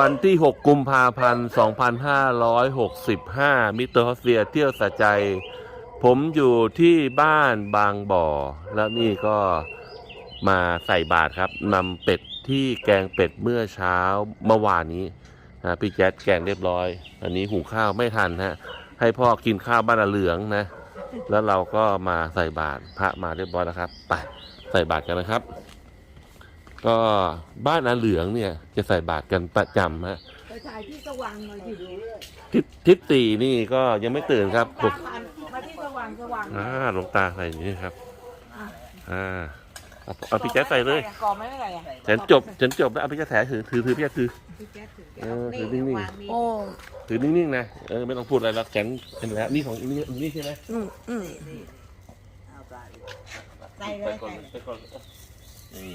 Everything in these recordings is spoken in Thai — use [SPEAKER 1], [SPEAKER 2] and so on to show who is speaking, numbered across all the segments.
[SPEAKER 1] วันที่ 6 กุมภาพันธ์ 2565 มิเตอร์ฮอสเฟียเที่ยวสะใจ ผมอยู่ที่บ้านบางบ่อ แล้วนี่ก็มาใส่บาตรครับนำเป็ดที่แกงเป็ดเมื่อเช้าเมื่อวานนี้นะพี่แจ๊ดแกงเรียบร้อย อันนี้หุงข้าวไม่ทันฮะ ให้พ่อกินข้าวบ้านเหลืองนะ แล้วเราก็มาใส่บาตรพระมาเรียบร้อยแล้วครับ ไปใส่บาตรกันนะครับ ก็บ้านอาเหลืองเนี่ย จะใส่บาตรกันประจำฮะ
[SPEAKER 2] ไปถ่ายที่สว่างหน่อยดิ
[SPEAKER 1] ทิศทิศตีนี่ก็ยังไม่ตื่นครับ
[SPEAKER 2] ตาผ่านมาที่สว่างสว่าง
[SPEAKER 1] อ่าหลวงตาใส่อย่างนี้ครับอ่าเอาเอาพี่แจ๊คใส่เลย
[SPEAKER 2] กรอบไม่เป็นไรอะ
[SPEAKER 1] ฉันจบฉันจบแล้วเอาพี่แจ๊คแถถือถือถือพี่แจ๊คถือ
[SPEAKER 2] พี่แจ๊คถือ
[SPEAKER 1] เออถือนิ่ง
[SPEAKER 2] โอ้
[SPEAKER 1] ๆถือนิ่งๆนะเออไม่ต้องพูดอะไรแล้วฉันเป็นแล้วนี่ของนี่นี่ใช่ไหม
[SPEAKER 2] อืมอืม
[SPEAKER 3] ใส่เล
[SPEAKER 1] ไป
[SPEAKER 3] ย
[SPEAKER 1] ก่อน
[SPEAKER 3] ใส่
[SPEAKER 1] ไปก่อนนี่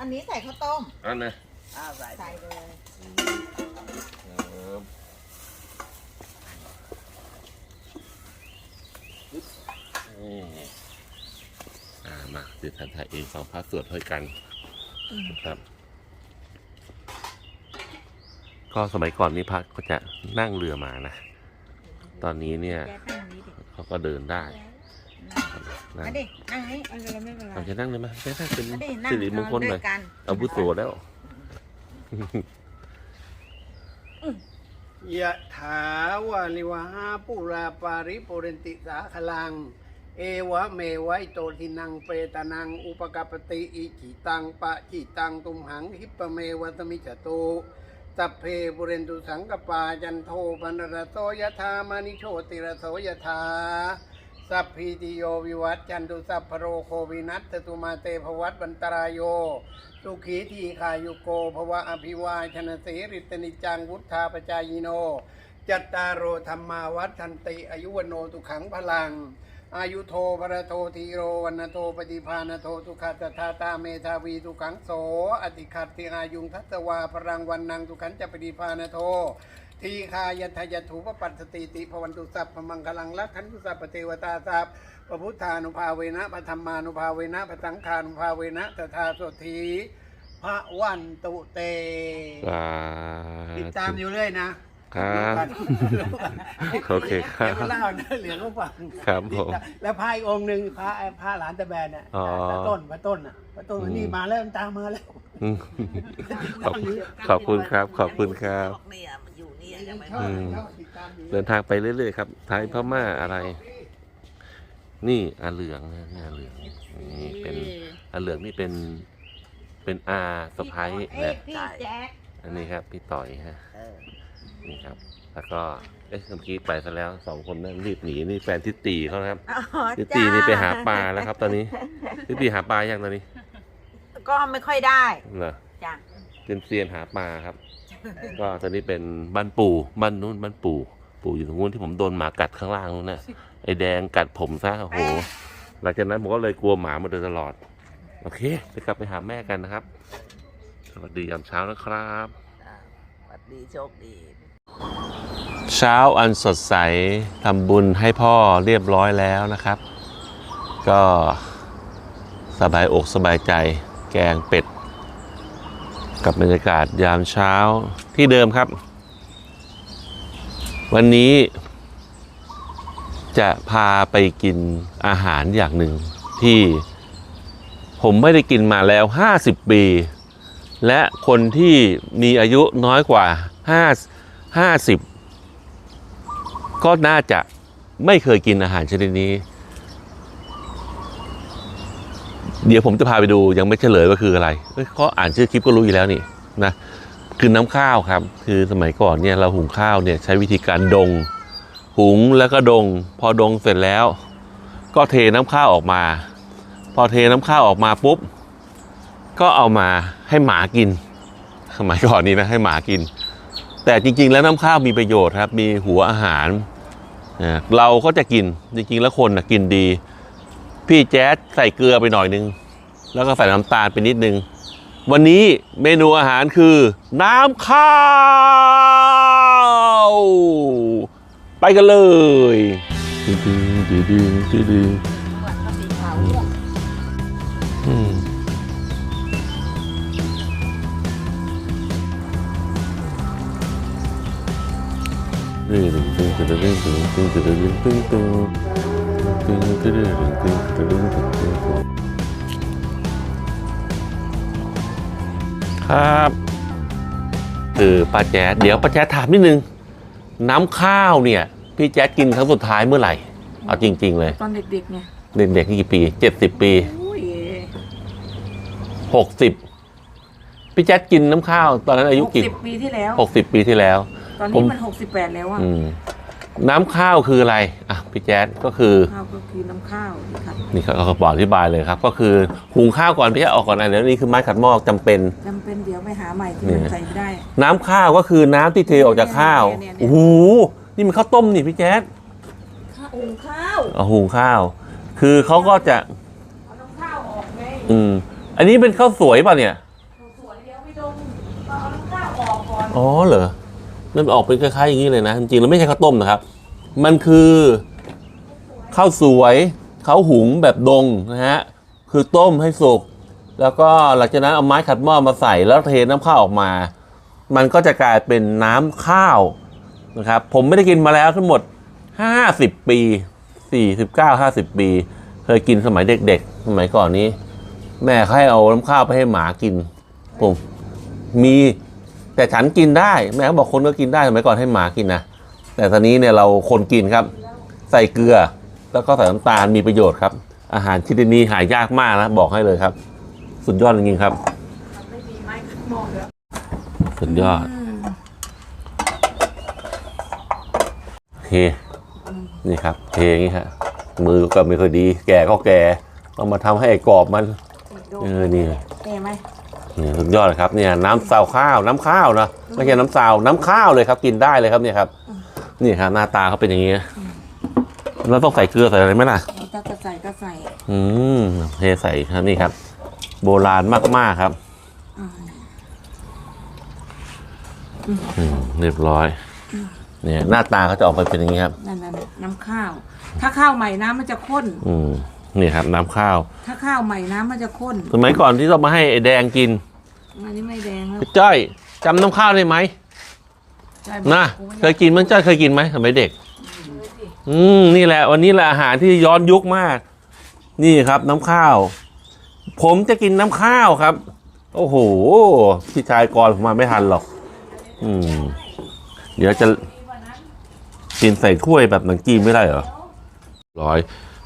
[SPEAKER 3] อันนี้ใส่ข้าวต้ม
[SPEAKER 1] อันนะ
[SPEAKER 3] ใส่เลย
[SPEAKER 1] ครับนี่อ่ามาเดี๋ยวท่านถ่ายเองสองพระสวดให้กันครับ ก็สมัยก่อนนี่พระก็จะนั่งเรือมานะ ตอนนี้เนี่ย
[SPEAKER 3] แกตั้งนี้ดิ
[SPEAKER 1] เขาก็เดินได้ นั่ง
[SPEAKER 3] มาดินั่งนี้
[SPEAKER 2] อันนี้ไม่เป็นไร
[SPEAKER 1] เอาจะนั่งเลยไหมจะนั่งเป็น
[SPEAKER 3] มาดินั่ง
[SPEAKER 1] สิริมงคลหน่อ
[SPEAKER 3] ยยกัน
[SPEAKER 1] อาวุโสแล้ว
[SPEAKER 4] ยะถาวาลิวหาปุราปาริปุเรนติสาคลัง เอวะเมวัยโตทินังเปตานัง อุปกปปติอิจิตังปะจิตังตุมหังหิปะเมวัตมิจตุสัพเพปุเรนตุสังกปาจันโทปนรโตยะธามานิโชติระโสยะธา สัพพิติโยวิวัตจันตุสัพพโรโควินัสตุมาเตภวัตวันตรายโย สุขีทีขายุโกภวะอภิวาชนะเสริตนิจังวุธาปจายโน จัตตารโอธรรมาวัฏันติอายุวโนตุขังพลัง อายุโทภรโททีโรวันโทปฏิภาณโทตุขัตถาตาเมธาวีตุขังโส อติขัตติอายุงทัตตวาพรังวันนังตุขันจะปฏิภาณโท ทีคายันทยถูปปัสสติติภวันตุสัพพมังคลังลักขันตุสัพพเทวตาสัพพระพุทธานุภาเวนะพระธรรมานุภาเวนะพระสังฆานุภาเวนะตถาสถีพระวันตุเต
[SPEAKER 1] สา
[SPEAKER 4] ติดตามอยู่เรื่อยนะครับ
[SPEAKER 1] โอเคครับ
[SPEAKER 4] เดี๋ยวก็เล่าเรื่องเหลืองก็ฟัง
[SPEAKER 1] ครับผม
[SPEAKER 4] แล้วพระอีกองค์หนึ่งพระพระหลานตะแบนน่ะ
[SPEAKER 1] อ๋อ
[SPEAKER 4] พระต้นพระต้นน่ะพระต้น
[SPEAKER 1] อืม
[SPEAKER 4] นี่มาแล้วตามมาแล้ว
[SPEAKER 1] อืมขอบขอบคุณครับ ขอบคุณครับ
[SPEAKER 3] เนี่ยมัน อยู่เนี่ยยังไม่
[SPEAKER 4] ชอบ
[SPEAKER 1] อืม
[SPEAKER 4] ชอบติดตามอยู่
[SPEAKER 1] เดินทางไปเรื่อยๆครับไทยพม่าอะไร นี่อาเหลืองนะนี่อาเหลืองนี่เป็นอาเหลืองนี่เป็นเป็นอาสะพ้าย
[SPEAKER 3] เอ้ย
[SPEAKER 1] นะ
[SPEAKER 3] พี่แจ๊ค
[SPEAKER 1] อันนี้ครับ พี่ต่อยฮะนี่ครับ แล้วก็เอ๊ะเมื่อกี้ไปซะแล้วสองคนนั้นรีบหนีนี่แฟนทิตตีเขานะครับ
[SPEAKER 3] อ๋อ
[SPEAKER 1] ทิต
[SPEAKER 3] จ้า
[SPEAKER 1] ตีนี่ไปหาปลาแล้วครับ ตอนนี้ทิตตีหาปลายังตอนนี้
[SPEAKER 3] ก็ไม่ค่อยได้
[SPEAKER 1] เหรอ
[SPEAKER 3] จ้ะ
[SPEAKER 1] เป็นเซียนหาปลาครับ ก็ตอนนี้เป็นบ้านปู่บ้านนู้นบ้านปู่ ปู่อยู่ตรงนู้นที่ผมโดนหมากัดข้างล่างนู้นน่ะไอแดงกัดผมซะโอ้โหหลังจากนั้นผมก็เลยกลัวหมามาโดยตลอด โอเคไปกลับไปหาแม่กันนะครับ สวัสดียามเช้านะครับ
[SPEAKER 3] สวัสดีโชคดี
[SPEAKER 1] เช้าอันสดใสทำบุญให้พ่อเรียบร้อยแล้วนะครับ ก็สบายอกสบายใจแกงเป็ด กับบรรยากาศยามเช้าที่เดิมครับ วันนี้จะพาไปกินอาหารอย่างหนึ่งที่ผมไม่ได้กินมาแล้ว 50 ปี และคนที่มีอายุน้อยกว่า 5 50 ก็น่าจะไม่เคยกินอาหารชนิดนี้ เดี๋ยวผมจะพาไปดูยังไม่เฉลยว่าคืออะไรเอ้ยเขาอ่านชื่อคลิปก็รู้อยู่แล้วนี่นะคือน้ำข้าวครับ คือสมัยก่อนเนี่ยเราหุงข้าวเนี่ยใช้วิธีการดง หุงแล้วก็ดง พอดงเสร็จแล้ว ก็เทน้ำข้าวออกมา พอเทน้ำข้าวออกมาปุ๊บ ก็เอามาให้หมากิน สมัยก่อนนี้นะให้หมากิน แต่จริง ๆ แล้วน้ำข้าวมีประโยชน์ครับ มีหัวอาหาร เราก็จะกินจริงๆแล้วคนนะกินดี พี่แจ๊ดใส่เกลือไปหน่อยนึง แล้วก็ใส่น้ำตาลไปนิดนึง วันนี้เมนูอาหารคือ น้ำข้าว ไปกันเลยดึงดึงดึงดึงดึงตึงตึงตึงตึงตึงตึงตึงตึงตึง ครับคือป้าแจ๊ดเดี๋ยวป้าแจ๊ดถามนิดนึง น้ำข้าวเนี่ย พี่แจ๊ดกินครั้งสุดท้ายเมื่อไหร่ เอาจริง ๆ เลย
[SPEAKER 2] ตอนเด็กๆไง
[SPEAKER 1] เด็กๆนี่กี่ปีเจ็ดสิบปี
[SPEAKER 2] อุ้ย
[SPEAKER 1] หกสิบพี่แจ๊ดกินน้ำข้าว ตอนนั้นอายุ
[SPEAKER 2] หก
[SPEAKER 1] กี่
[SPEAKER 2] สิบปีที่แล้ว
[SPEAKER 1] หกสิบปีที่แล้ว
[SPEAKER 2] ตอน
[SPEAKER 1] ผ
[SPEAKER 2] นี้
[SPEAKER 1] ม
[SPEAKER 2] มันหกสิบแปดแล้วอะ
[SPEAKER 1] อืม น้ำข้าวคืออะไรอะพี่แจ๊ดก็คือ
[SPEAKER 2] ข้าวก็คือน้ำข้าวนี่ครับ
[SPEAKER 1] นี่เขาเขาบอกอธิบายเลยครับ ก็คือหุงข้าวก่อนพี่แจ๊ดออกก่อนนะเดี๋ยวนี้คือไม้ขัดหม้อจำเป็น
[SPEAKER 2] จำเป็นเดี๋ยวไปหาใหม่ที่
[SPEAKER 1] นี่
[SPEAKER 2] มันใส่ไม่ได้
[SPEAKER 1] น้ำข้าวก็คือน้ำที่เทออกจากข้าว
[SPEAKER 2] เนี่ยเนี่ยเนี่ย
[SPEAKER 1] โอ้โหนี่มันข้าวต้มนี่พี่แจ๊ด
[SPEAKER 2] ข้าวอุงข้าว
[SPEAKER 1] เอาหุงข้าว คือเขาก็จะ
[SPEAKER 2] เอาน้ำข้าวออกไง
[SPEAKER 1] อืม อันนี้เป็นข้าวสวยป่ะเนี่ย
[SPEAKER 2] สวยเดียวไม่ดมเอาน้ำข้าวออกก่อน
[SPEAKER 1] อ๋อเหรอ มันออกเป็นคล้ายๆอย่างนี้เลยนะจริงๆแล้วไม่ใช่ข้าวต้มนะครับ มันคือข้าวสวยข้าวหุงแบบดงนะฮะคือต้มให้สุก แล้วก็หลังจากนั้นเอาไม้ขัดหม้อมาใส่แล้วเทน้ำข้าวออกมา มันก็จะกลายเป็นน้ำข้าวนะครับผมไม่ได้กินมาแล้วทั้งหมด 50 ปี 49 50 ปี เคยกินสมัยเด็ก ๆ สมัยก่อนนี้ แม่เขาให้เอาน้ำข้าวไปให้หมากินผมมี แต่ฉันกินได้แม่เขาบอกคนก็กินได้สมัยก่อนให้หมากินนะแต่ตอนนี้เนี่ยเราคนกินครับ ใส่เกลือ แล้วก็ใส่น้ำตาลมีประโยชน์ครับ อาหารชนิดนี้หายากมากนะบอกให้เลยครับ สุดยอดจริงๆครับ
[SPEAKER 2] ไม่มีไม้ขัดหม้อแล้ว
[SPEAKER 1] สุดยอด
[SPEAKER 2] อืม
[SPEAKER 1] โอเคนี่ครับเทอย่างนี้ฮะมือก็ไม่ค่อยดี แก่ก็แก่ต้องมาทำให้ไอ้กรอบมัน
[SPEAKER 2] ดู
[SPEAKER 1] เออนี่
[SPEAKER 2] แก่ไหม
[SPEAKER 1] นี่สุดยอดเลยครับเนี่ยน้ำซาวข้าวน้ำข้าวนะไม่ใช่น้ำซาวน้ำข้าวเลยครับ กินได้เลยครับเนี่ยครับ นี่ครับหน้าตาเขาเป็นอย่างนี้เราต้องใส่เกลือใส่อะไรไหมล่ะ
[SPEAKER 2] เราถ้าจะใส่ก็ใส่
[SPEAKER 1] อืมเทใส่ครับนี่ครับ โบราณมากๆครับ
[SPEAKER 2] อ่า
[SPEAKER 1] อืมเรียบร้อย เนี่ย หน้าตาเขาจะออกไปเป็นอย่างนี้ครับ
[SPEAKER 2] นั่นนั่นน้ำข้าว ถ้าข้าวใหม่น้ำมันจะข้น
[SPEAKER 1] อืม นี่ครับน้ำข้าว
[SPEAKER 2] ถ้าข้าวใหม่น้ำมันจะข้น
[SPEAKER 1] สมัยก่อนที่เรามาให้ไอ้แดงกิน
[SPEAKER 2] อันนี้ไม่แดงแล้ว
[SPEAKER 1] พี่จ้อยจำน้ำข้าวได้ไหม
[SPEAKER 2] ใช่
[SPEAKER 1] นะ
[SPEAKER 2] กูไม่
[SPEAKER 1] เคยกินมั้งจ้อยเคยกินไหมสมัยเด็ก อืมนี่แหละ วันนี้แหละอาหารที่ย้อนยุคมาก นี่ครับน้ำข้าว ผมจะกินน้ำข้าวครับ โอ้โหพี่ชายกรผมมาไม่ทันหรอก อืม เดี๋ยวจะกินใส่ถ้วยแบบหนังจีนไม่ได้เหรอร้อย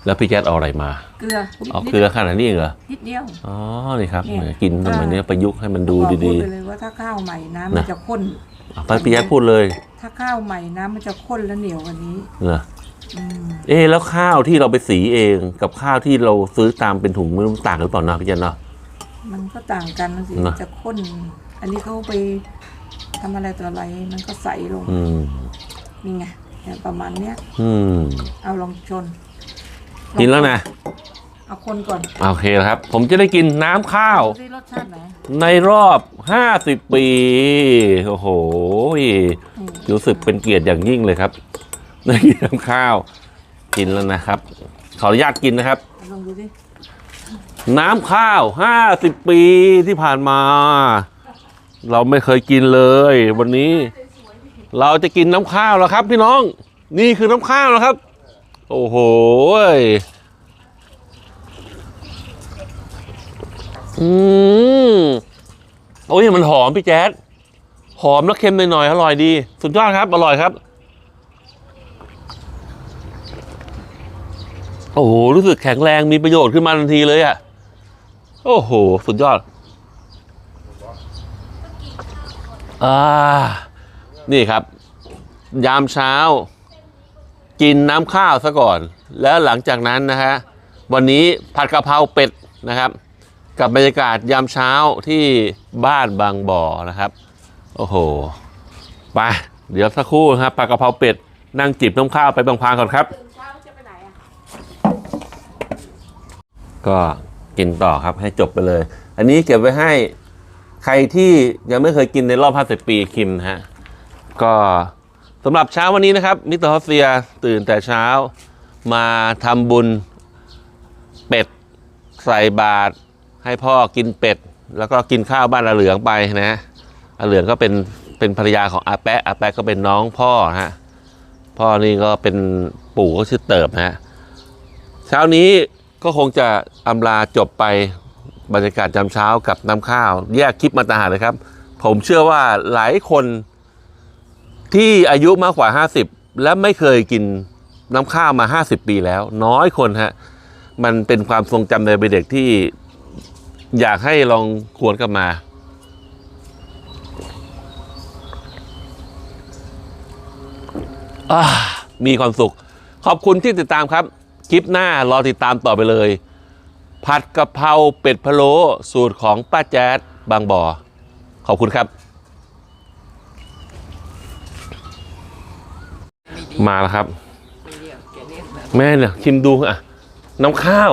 [SPEAKER 1] แล้วพี่แจ๊ดเอาอะไรมา
[SPEAKER 2] เกลือ
[SPEAKER 1] เอาเกลือขนาดนี้เองเหรอ
[SPEAKER 2] นิดเดียว
[SPEAKER 1] อ๋อ นี่ครับ
[SPEAKER 2] เนี่ย
[SPEAKER 1] เนี่ยกินสมัยนี้ประยุกต์ให้มันดู
[SPEAKER 2] บอกพู
[SPEAKER 1] ดี
[SPEAKER 2] ไปเลยว่าถ้าข้าวใหม่น้ำมัน
[SPEAKER 1] นะ
[SPEAKER 2] จะข้น
[SPEAKER 1] ๆอะไปพี่แจ๊ดพูดเลย
[SPEAKER 2] ถ้าข้าวใหม่น้ำมันจะข้นและเหนียวกว่านี้
[SPEAKER 1] เหรอ
[SPEAKER 2] อืม
[SPEAKER 1] เอ๊ะแล้วข้าวที่เราไปสีเองกับข้าวที่เราซื้อตามเป็นถุงมือมันต่างหรือเปล่านะพี่แจ๊ดเนาะ
[SPEAKER 2] มันก็ต่างกันนะสิ
[SPEAKER 1] นะ
[SPEAKER 2] จะข้น อันนี้เขาไปทำอะไรต่ออะไรมันก็ใสลง
[SPEAKER 1] อืม
[SPEAKER 2] นี่ไงเนี่ยประมาณเนี้ย
[SPEAKER 1] อืม
[SPEAKER 2] เอาลองชน
[SPEAKER 1] กินแล้วนะ
[SPEAKER 2] เอาคนก่อน
[SPEAKER 1] โอเคครับ ผมจะได้กินน้ำข้าว
[SPEAKER 2] ดูสิรสชาติไหน
[SPEAKER 1] ในรอบ 50 ปี โอ้โห
[SPEAKER 2] อืม
[SPEAKER 1] รู้สึกเป็นเกียรติอย่างยิ่งเลยครับได้กินน้ำข้าว กินแล้วนะครับ ขออนุญาตกินนะครับ
[SPEAKER 2] ลองดูสิ
[SPEAKER 1] น้ำข้าว 50 ปีที่ผ่านมา เราไม่เคยกินเลย วันนี้ เราจะกินน้ำข้าวแล้วครับ พี่น้อง นี่คือน้ำข้าวแล้วครับ โอ้โหอืมโอ้ยมันหอมพี่แจ๊ดหอมแล้วเค็มหน่อยๆอร่อยดี สุดยอดครับ อร่อยครับ โอ้โห รู้สึกแข็งแรงมีประโยชน์ขึ้นมาทันทีเลยอะ่ะ โอ้โห สุดยอด อ่า นี่ครับ ยามเช้า กินน้ำข้าวซะก่อน แล้วหลังจากนั้นนะฮะวันนี้ผัดกะเพราเป็ดนะครับ กับบรรยากาศยามเช้าที่บ้านบางบ่อนะครับ โอ้โหไปเดี๋ยวสักครู่นะครับผัดกะเพราเป็ดนั่งจิบน้ำข้าวไปบางพางก่อนครับ
[SPEAKER 2] เช้าจะไปไหนอะ
[SPEAKER 1] ก็กินต่อครับให้จบไปเลย อันนี้เก็บไว้ให้ใครที่ยังไม่เคยกินในรอบ 50 ปีคิมนะฮะ ก็ สำหรับเช้าวันนี้นะครับมิสเตอร์ฮอสเซียตื่นแต่เช้ามาทำบุญเป็ดใส่บาตรให้พ่อกินเป็ด แล้วก็กินข้าวบ้านอาเหลืองไปนะอาเหลืองก็เป็นเป็นภรรยาของอาแปะอาแปะก็เป็นน้องพ่อนะฮะพ่อนี่ก็เป็นปู่ก็ชื่อเติบนะฮะเช้านี้ก็คงจะอำลาจบไปบรรยากาศจำเช้ากับน้ำข้าว แยกคลิปมาต่างหาเลยครับ ผมเชื่อว่าหลายคน ที่อายุมากกว่า 50 และไม่เคยกินน้ำข้าวมา 50 ปีแล้ว น้อยคนฮะ มันเป็นความทรงจำในวัยเด็กที่อยากให้ลองควนกลับมาอ่ามีความสุข ขอบคุณที่ติดตามครับ คลิปหน้ารอติดตามต่อไปเลย ผัดกะเพราเป็ดพะโล้สูตรของป้าแจ๊ดบางบ่อ ขอบคุณครับ มาแล้วครับ แม่เนี่ยชิมดูอะ น้ำข้าว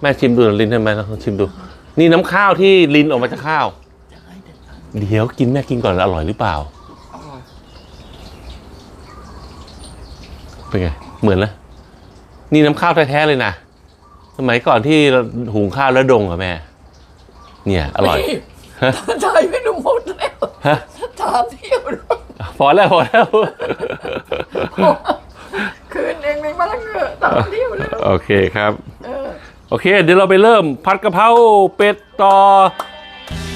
[SPEAKER 1] แม่ชิมดูหน่อยลินทำไมเราชิมดู นี่น้ำข้าวที่ลินออกมาจากข้าว เดี๋ยวกินแม่กินก่อนอร่อยหรือเปล่าเป็นไงเหมือนแล้วนี่น้ำข้าวแท้ๆเลยนะสมัยก่อนที่เราหุงข้าวแล้วดงเหรอะแม่ เนี่ย อร่อยฮะ
[SPEAKER 2] ใช่ไม่รู้หมดแล้ว
[SPEAKER 1] ฮะ
[SPEAKER 2] ถามเที่ยวด้วย
[SPEAKER 1] พอแล้วพอแล้ว
[SPEAKER 2] คืนเองไม่มาละเงอะถามเที่ยวเลย
[SPEAKER 1] โอเคครับ
[SPEAKER 2] เออ
[SPEAKER 1] โอเค เดี๋ยวเราไปเริ่มผัดกะเพราเป็ดต่อ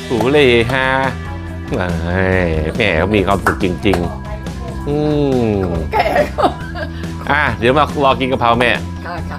[SPEAKER 1] หูเลยฮะแหมแหมมีความสุขจริง ๆ อืม
[SPEAKER 2] แก่ก็
[SPEAKER 1] อะเดี๋ยวมารอกินกะเพราแม่
[SPEAKER 2] ค่ะค่ะ